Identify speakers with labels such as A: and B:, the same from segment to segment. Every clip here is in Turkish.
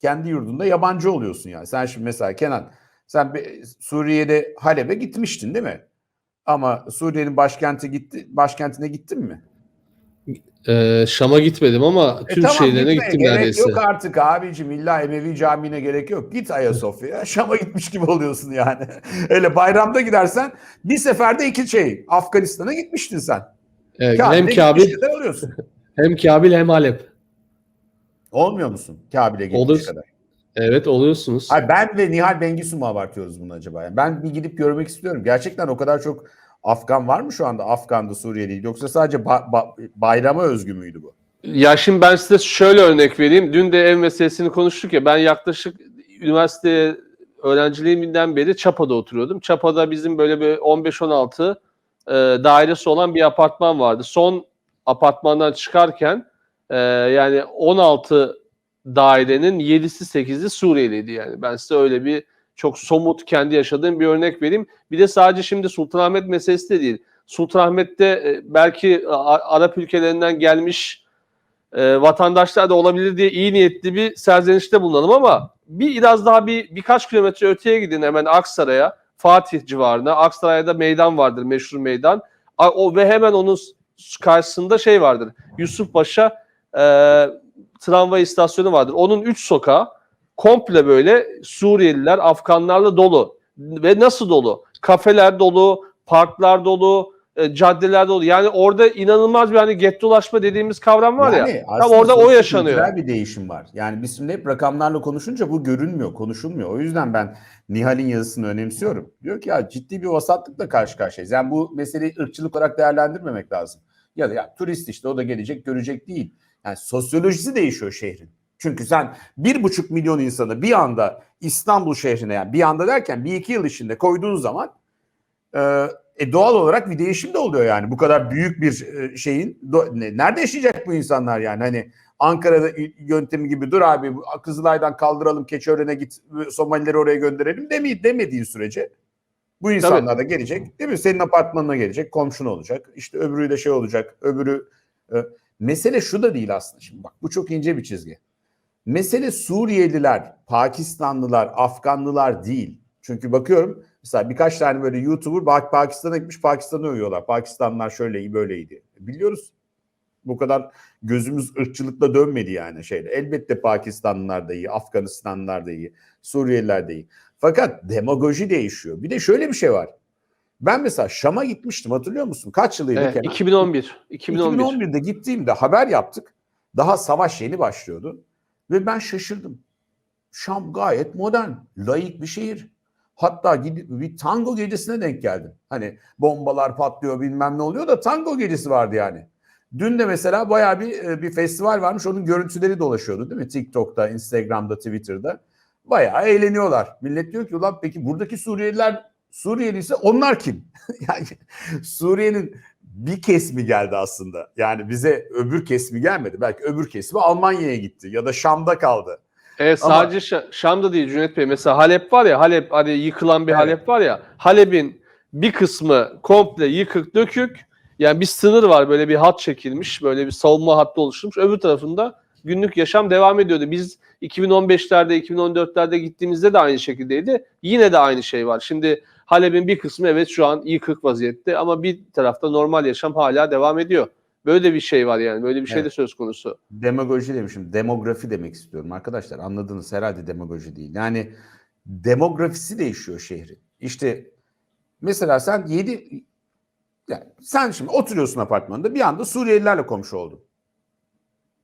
A: kendi yurdunda yabancı oluyorsun yani. Sen şimdi mesela Kenan sen Suriye'de Halep'e gitmiştin değil mi? Ama Suriye'nin başkenti gitti başkentine gittin mi?
B: Ee, Şam'a gitmedim ama
A: E
B: tüm
A: tamam,
B: şehirlerine
A: gitmeye
B: gittim
A: gerek
B: neredeyse.
A: yok artık abicim illa Emevi Camii'ne gerek yok. Git Ayasofya'ya Şam'a gitmiş gibi oluyorsun yani. Öyle bayramda gidersen bir seferde iki şey Afganistan'a gitmiştin sen.
B: Evet,
A: Kabe'de
B: hem Kabil hem Kabil hem Halep.
A: Olmuyor musun Kabil'e gitmiş kadar?
B: Evet oluyorsunuz.
A: Hayır, ben ve Nihal Bengisu mu abartıyoruz bunu acaba? Yani ben bir gidip görmek istiyorum. Gerçekten o kadar çok Afgan var mı şu anda? Afgan'da Suriyeli yoksa sadece ba- ba- bayrama özgü müydü bu?
B: Ya şimdi ben size şöyle örnek vereyim. Dün de ev meselesini konuştuk ya. Ben yaklaşık üniversite öğrenciliğimden beri Çapa'da oturuyordum. Çapa'da bizim böyle bir 15-16 e, dairesi olan bir apartman vardı. Son apartmandan çıkarken e, yani 16 dairenin 7'si 8'i Suriyeliydi yani. Ben size öyle bir çok somut kendi yaşadığım bir örnek vereyim. Bir de sadece şimdi Sultanahmet meselesi de değil. Sultanahmet'te e, belki A- Arap ülkelerinden gelmiş e, vatandaşlar da olabilir diye iyi niyetli bir serzenişte bulunalım ama bir biraz daha bir birkaç kilometre öteye gidin hemen Aksaray'a, Fatih civarına. Aksaray'da meydan vardır, meşhur meydan. O ve hemen onun karşısında şey vardır. Yusufpaşa e, tramvay istasyonu vardır. Onun üç sokağı komple böyle Suriyeliler, Afganlarla dolu. Ve nasıl dolu? Kafeler dolu, parklar dolu, e, caddeler dolu. Yani orada inanılmaz bir hani gettolaşma dediğimiz kavram var ya.
A: Yani
B: Tam
A: aslında
B: orada o yaşanıyor.
A: bir değişim var. Yani biz şimdi hep rakamlarla konuşunca bu görünmüyor, konuşulmuyor. O yüzden ben Nihal'in yazısını önemsiyorum. Diyor ki ya ciddi bir vasatlıkla karşı karşıyayız. Yani bu meseleyi ırkçılık olarak değerlendirmemek lazım. Ya da ya turist işte o da gelecek görecek değil. Yani sosyolojisi değişiyor şehrin. Çünkü sen bir buçuk milyon insanı bir anda İstanbul şehrine yani bir anda derken bir iki yıl içinde koyduğun zaman e, e, doğal olarak bir değişim de oluyor yani. Bu kadar büyük bir e, şeyin nerede yaşayacak bu insanlar yani? Hani Ankara'da yöntemi gibi dur abi Kızılay'dan kaldıralım Keçiören'e git Somalileri oraya gönderelim demi demediğin sürece bu insanlar da gelecek değil mi? Senin apartmanına gelecek, komşun olacak. İşte öbürü de şey olacak, öbürü e, mesele şu da değil aslında şimdi bak bu çok ince bir çizgi. Mesele Suriyeliler, Pakistanlılar, Afganlılar değil. Çünkü bakıyorum mesela birkaç tane böyle YouTuber Pakistan'a gitmiş Pakistan'ı övüyorlar. Pakistanlılar şöyleydi böyleydi. Biliyoruz bu kadar gözümüz ırkçılıkla dönmedi yani şeyde. Elbette Pakistanlılar da iyi, Afganistanlılar da iyi, Suriyeliler de iyi. Fakat demagoji değişiyor. Bir de şöyle bir şey var. Ben mesela Şam'a gitmiştim hatırlıyor musun? Kaç yılıydı
B: Evet,
A: Kenan?
B: 2011. 2011.
A: 2011'de gittiğimde haber yaptık. Daha savaş yeni başlıyordu. Ve ben şaşırdım. Şam gayet modern, layık bir şehir. Hatta gidip bir tango gecesine denk geldim. Hani bombalar patlıyor bilmem ne oluyor da tango gecesi vardı yani. Dün de mesela bayağı bir e, bir festival varmış. Onun görüntüleri dolaşıyordu değil mi? TikTok'ta, Instagram'da, Twitter'da. Bayağı eğleniyorlar. Millet diyor ki ulan peki buradaki Suriyeliler Suriyeli ise onlar kim? yani Suriye'nin bir kesimi geldi aslında. Yani bize öbür kesimi gelmedi. Belki öbür kesimi Almanya'ya gitti ya da Şam'da kaldı.
B: Evet
A: Ama-
B: sadece Şa- Şam'da değil Cüneyt Bey. Mesela Halep var ya Halep hani yıkılan bir
A: Evet.
B: Halep var ya. Halep'in bir kısmı komple yıkık dökük. Yani bir sınır var böyle bir hat çekilmiş. Böyle bir savunma hattı oluşturmuş. Öbür tarafında günlük yaşam devam ediyordu. Biz 2015'lerde 2014'lerde gittiğimizde de aynı şekildeydi. Yine de aynı şey var. Şimdi Halep'in bir kısmı evet şu an yıkık vaziyette ama bir tarafta normal yaşam hala devam ediyor. Böyle de bir şey var yani. Böyle bir şey de
A: Evet.
B: söz konusu.
A: Demagoji demişim. Demografi demek istiyorum arkadaşlar. Anladınız herhalde demagoji değil. Yani demografisi değişiyor şehrin. İşte mesela sen 7 yani sen şimdi oturuyorsun apartmanda bir anda Suriyelilerle komşu oldun.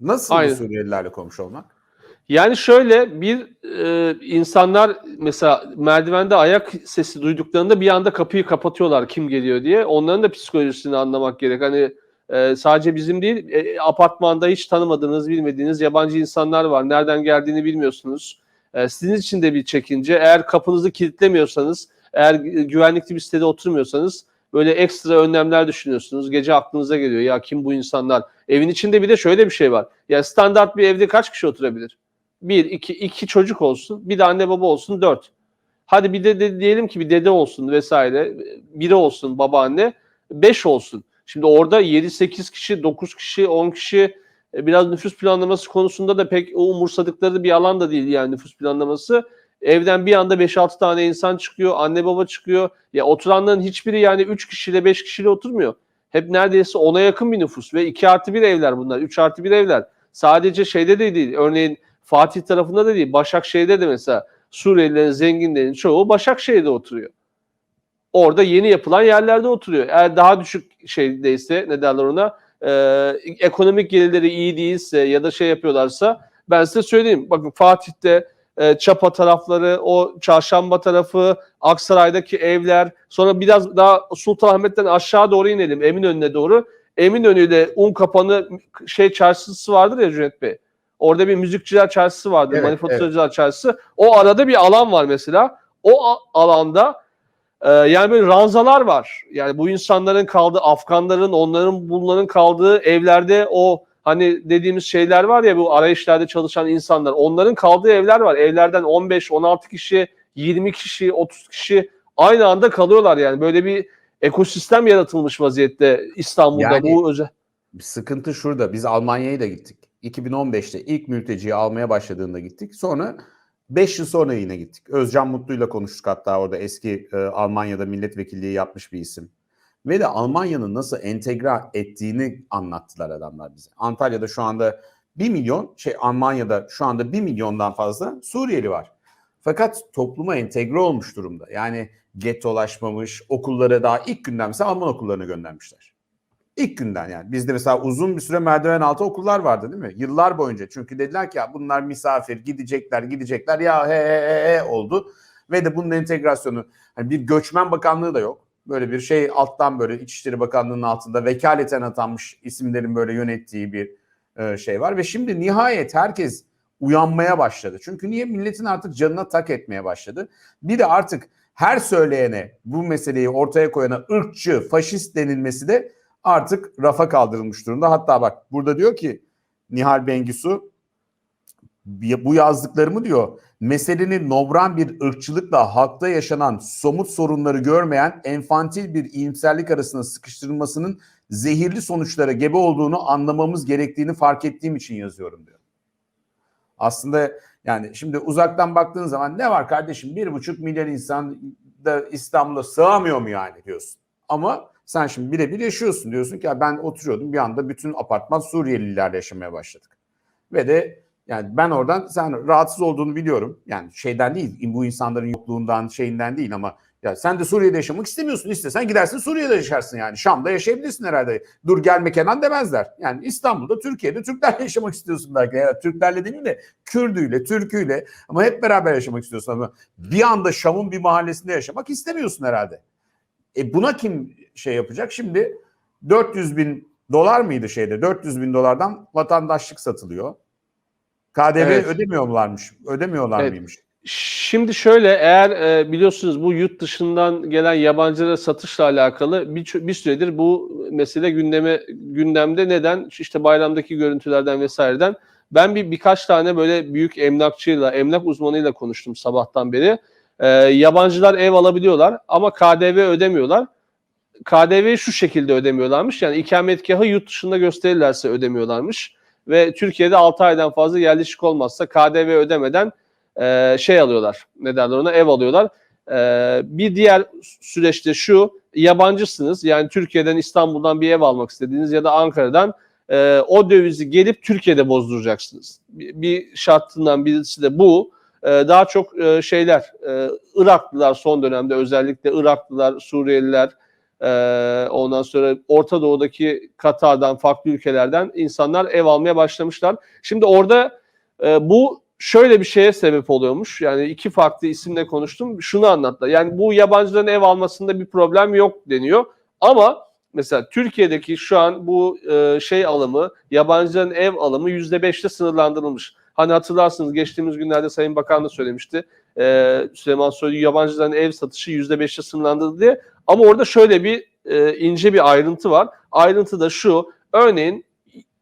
A: Nasıl
B: Aynen.
A: Suriyelilerle komşu olmak?
B: Yani şöyle bir e, insanlar mesela merdivende ayak sesi duyduklarında bir anda kapıyı kapatıyorlar kim geliyor diye. Onların da psikolojisini anlamak gerek. Hani e, sadece bizim değil e, apartmanda hiç tanımadığınız bilmediğiniz yabancı insanlar var. Nereden geldiğini bilmiyorsunuz. E, sizin için de bir çekince. Eğer kapınızı kilitlemiyorsanız, eğer gü- güvenlikli bir sitede oturmuyorsanız böyle ekstra önlemler düşünüyorsunuz. Gece aklınıza geliyor ya kim bu insanlar? Evin içinde bir de şöyle bir şey var. Yani standart bir evde kaç kişi oturabilir? Bir, iki, iki çocuk olsun, bir de anne baba olsun, dört. Hadi bir de, de diyelim ki bir dede olsun vesaire, biri olsun babaanne, beş olsun. Şimdi orada 7-8 kişi, 9 kişi, 10 kişi E, biraz nüfus planlaması konusunda da pek o umursadıkları bir alan da değil yani nüfus planlaması. Evden bir anda 5-6 tane insan çıkıyor, anne baba çıkıyor. Ya oturanların hiçbiri yani 3 kişiyle 5 kişiyle oturmuyor. Hep neredeyse ona yakın bir nüfus ve 2 artı 1 evler bunlar, 3 artı 1 evler. Sadece şeyde de değil, örneğin Fatih tarafında da değil, Başakşehir'de de mesela Suriyelilerin, zenginlerin çoğu Başakşehir'de oturuyor. Orada yeni yapılan yerlerde oturuyor. Eğer daha düşük şeydeyse ne derler ona e, ekonomik gelirleri iyi değilse ya da şey yapıyorlarsa ben size söyleyeyim. Bakın Fatih'te e, Çapa tarafları, o Çarşamba tarafı, Aksaray'daki evler, sonra biraz daha Sultanahmet'ten aşağı doğru inelim Eminönü'ne doğru. Eminönü ile Unkapanı şey çarşısı vardır ya Cüneyt Bey. Orada bir müzikçiler çarşısı vardır,
A: Evet,
B: manifaturacılar çarşısı. O arada bir alan var mesela. O alanda ee, yani böyle ranzalar var. Yani bu insanların kaldığı, Afganların, onların bunların kaldığı evlerde o hani dediğimiz şeyler var ya bu arayışlarda çalışan insanlar. Onların kaldığı evler var. Evlerden 15, 16 kişi, 20 kişi, 30 kişi aynı anda kalıyorlar yani. Böyle bir ekosistem yaratılmış vaziyette İstanbul'da
A: Yani-
B: bu özel.
A: Sıkıntı şurada. Biz Almanya'ya da gittik. 2015'te ilk mülteciyi almaya başladığında gittik. Sonra 5 yıl sonra yine gittik. Özcan Mutlu'yla konuştuk hatta orada eski e, Almanya'da milletvekilliği yapmış bir isim. Ve de Almanya'nın nasıl entegre ettiğini anlattılar adamlar bize. Antalya'da şu anda 1 milyon, şey Almanya'da şu anda 1 milyondan fazla Suriyeli var. Fakat topluma entegre olmuş durumda. Yani gettolaşmamış, okullara daha ilk günden mesela Alman okullarına göndermişler. İlk günden yani. Bizde mesela uzun bir süre merdiven altı okullar vardı değil mi? Yıllar boyunca. Çünkü dediler ki ya bunlar misafir gidecekler gidecekler ya he he he, oldu. Ve de bunun entegrasyonu hani bir göçmen bakanlığı da yok. Böyle bir şey alttan böyle İçişleri Bakanlığı'nın altında vekaleten atanmış isimlerin böyle yönettiği bir e, şey var. Ve şimdi nihayet herkes uyanmaya başladı. Çünkü niye? Milletin artık canına tak etmeye başladı. Bir de artık her söyleyene bu meseleyi ortaya koyana ırkçı, faşist denilmesi de artık rafa kaldırılmış durumda. Hatta bak burada diyor ki Nihal Bengisu bu yazdıklarımı diyor meselenin nobran bir ırkçılıkla halkta yaşanan somut sorunları görmeyen enfantil bir iyimserlik arasında sıkıştırılmasının zehirli sonuçlara gebe olduğunu anlamamız gerektiğini fark ettiğim için yazıyorum diyor. Aslında yani şimdi uzaktan baktığın zaman ne var kardeşim bir buçuk milyar insan da İstanbul'a sığamıyor mu yani diyorsun. Ama sen şimdi birebir yaşıyorsun diyorsun ki ya ben oturuyordum bir anda bütün apartman Suriyelilerle yaşamaya başladık. Ve de yani ben oradan sen rahatsız olduğunu biliyorum. Yani şeyden değil bu insanların yokluğundan şeyinden değil ama ya sen de Suriye'de yaşamak istemiyorsun. İstesen gidersin Suriye'de yaşarsın yani. Şam'da yaşayabilirsin herhalde. Dur gelme Kenan demezler. Yani İstanbul'da, Türkiye'de Türklerle yaşamak istiyorsun belki. Yani Türklerle değil de Kürdüyle, Türküyle ama hep beraber yaşamak istiyorsun ama bir anda Şam'ın bir mahallesinde yaşamak istemiyorsun herhalde. E buna kim şey yapacak? Şimdi 400 bin dolar mıydı şeyde? 400 bin dolardan vatandaşlık satılıyor. KDV
B: Evet.
A: ödemiyorlarmış. Ödemiyorlar
B: Evet.
A: mıymış?
B: Şimdi şöyle eğer e, biliyorsunuz bu yurt dışından gelen yabancılara satışla alakalı bir, bir süredir bu mesele gündeme gündemde neden işte bayramdaki görüntülerden vesaireden ben bir birkaç tane böyle büyük emlakçıyla emlak uzmanıyla konuştum sabahtan beri. E, yabancılar ev alabiliyorlar ama KDV ödemiyorlar. KDV'yi şu şekilde ödemiyorlarmış. Yani ikametgahı yurt dışında gösterirlerse ödemiyorlarmış. Ve Türkiye'de 6 aydan fazla yerleşik olmazsa KDV ödemeden e, şey alıyorlar. Ne derler ona? Ev alıyorlar. E, bir diğer süreçte şu. Yabancısınız. Yani Türkiye'den İstanbul'dan bir ev almak istediğiniz ya da Ankara'dan e, o dövizi gelip Türkiye'de bozduracaksınız. Bir, bir şartından birisi de bu. E, daha çok e, şeyler e, Iraklılar son dönemde özellikle Iraklılar, Suriyeliler e, ondan sonra Orta Doğu'daki Katar'dan farklı ülkelerden insanlar ev almaya başlamışlar. Şimdi orada e, bu şöyle bir şeye sebep oluyormuş. Yani iki farklı isimle konuştum. Şunu anlattılar. Yani bu yabancıların ev almasında bir problem yok deniyor. Ama mesela Türkiye'deki şu an bu e, şey alımı, yabancıların ev alımı yüzde beşte sınırlandırılmış. Hani hatırlarsınız geçtiğimiz günlerde Sayın Bakan da söylemişti. E, Süleyman Soylu yabancıların ev satışı yüzde beşte sınırlandırıldı diye. Ama orada şöyle bir e, ince bir ayrıntı var. Ayrıntı da şu. Örneğin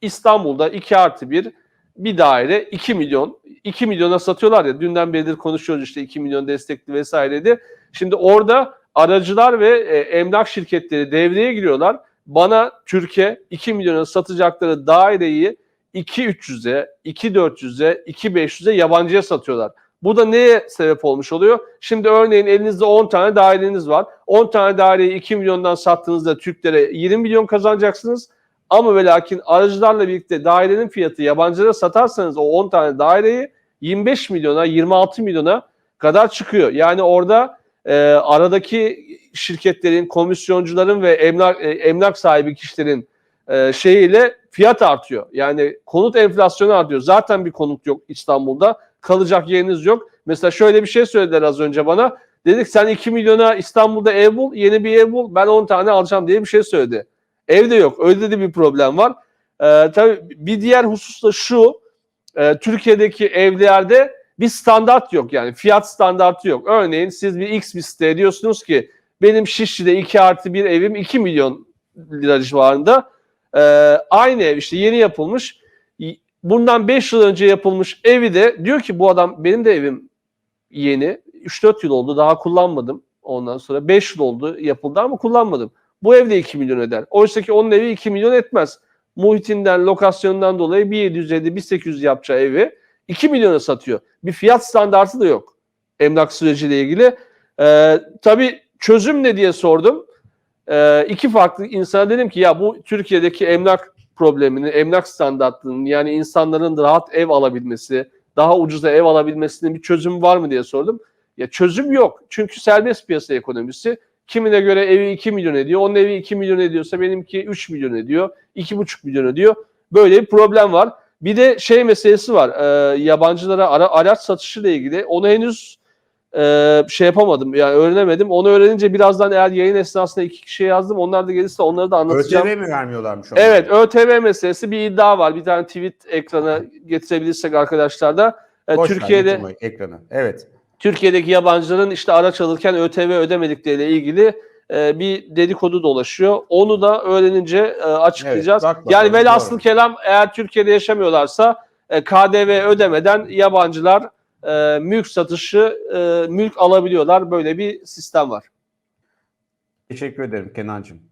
B: İstanbul'da 2 artı 1 bir daire 2 milyon. 2 milyona satıyorlar ya dünden beridir konuşuyoruz işte 2 milyon destekli vesaireydi. Şimdi orada aracılar ve e, emlak şirketleri devreye giriyorlar. Bana Türkiye 2 milyona satacakları daireyi 2.300'e, 2.400'e, 2.500'e yabancıya satıyorlar. Bu da neye sebep olmuş oluyor? Şimdi örneğin elinizde 10 tane daireniz var. 10 tane daireyi 2 milyondan sattığınızda Türklere 20 milyon kazanacaksınız. Ama ve lakin aracılarla birlikte dairenin fiyatı yabancılara satarsanız o 10 tane daireyi 25 milyona 26 milyona kadar çıkıyor. Yani orada e, aradaki şirketlerin, komisyoncuların ve emlak, e, emlak sahibi kişilerin e, şeyiyle fiyat artıyor. Yani konut enflasyonu artıyor. Zaten bir konut yok İstanbul'da. Kalacak yeriniz yok. Mesela şöyle bir şey söylediler az önce bana. Dedik sen 2 milyona İstanbul'da ev bul, yeni bir ev bul. Ben 10 tane alacağım diye bir şey söyledi. Evde yok. Öyle de bir problem var. Ee, tabii bir diğer husus da şu. e, Türkiye'deki evlerde bir standart yok. Yani fiyat standartı yok. Örneğin siz bir X bir siteye diyorsunuz ki benim Şişli'de 2 artı bir evim 2 milyon lira civarında. Ee, aynı ev işte yeni yapılmış. Bundan 5 yıl önce yapılmış evi de diyor ki bu adam benim de evim yeni. 3-4 yıl oldu daha kullanmadım. Ondan sonra 5 yıl oldu yapıldı ama kullanmadım. Bu ev de 2 milyon eder. Oysa ki onun evi 2 milyon etmez. Muhitinden, lokasyonundan dolayı 1750, 1800 yapacağı evi 2 milyona satıyor. Bir fiyat standartı da yok emlak süreciyle ilgili. Ee, tabii çözüm ne diye sordum. Ee, iki farklı insana dedim ki ya bu Türkiye'deki emlak problemini, emlak standartlarının yani insanların rahat ev alabilmesi, daha ucuza ev alabilmesinin bir çözümü var mı diye sordum. Ya çözüm yok. Çünkü serbest piyasa ekonomisi. Kimine göre evi 2 milyon ediyor. Onun evi 2 milyon ediyorsa benimki 3 milyon ediyor. 2,5 milyon ediyor. Böyle bir problem var. Bir de şey meselesi var. E, yabancılara ara, araç satışı ile ilgili. Onu henüz e, şey yapamadım. Yani öğrenemedim. Onu öğrenince birazdan eğer yayın esnasında iki kişiye yazdım. Onlar da gelirse onları da anlatacağım.
A: ÖTV mi vermiyorlarmış onlar?
B: Evet ÖTV meselesi bir iddia var. Bir tane tweet ekrana getirebilirsek arkadaşlar da. E,
A: Boş
B: Türkiye'de
A: ekranı. Evet.
B: Türkiye'deki yabancıların işte araç alırken ÖTV ödemedikleriyle ilgili e, bir dedikodu dolaşıyor. Onu da öğrenince e, açıklayacağız.
A: Evet, bak bakalım,
B: yani velhasıl
A: doğru.
B: kelam eğer Türkiye'de yaşamıyorlarsa e, KDV ödemeden yabancılar e, mülk satışı, e, mülk alabiliyorlar. Böyle bir sistem var.
A: Teşekkür ederim Kenancığım.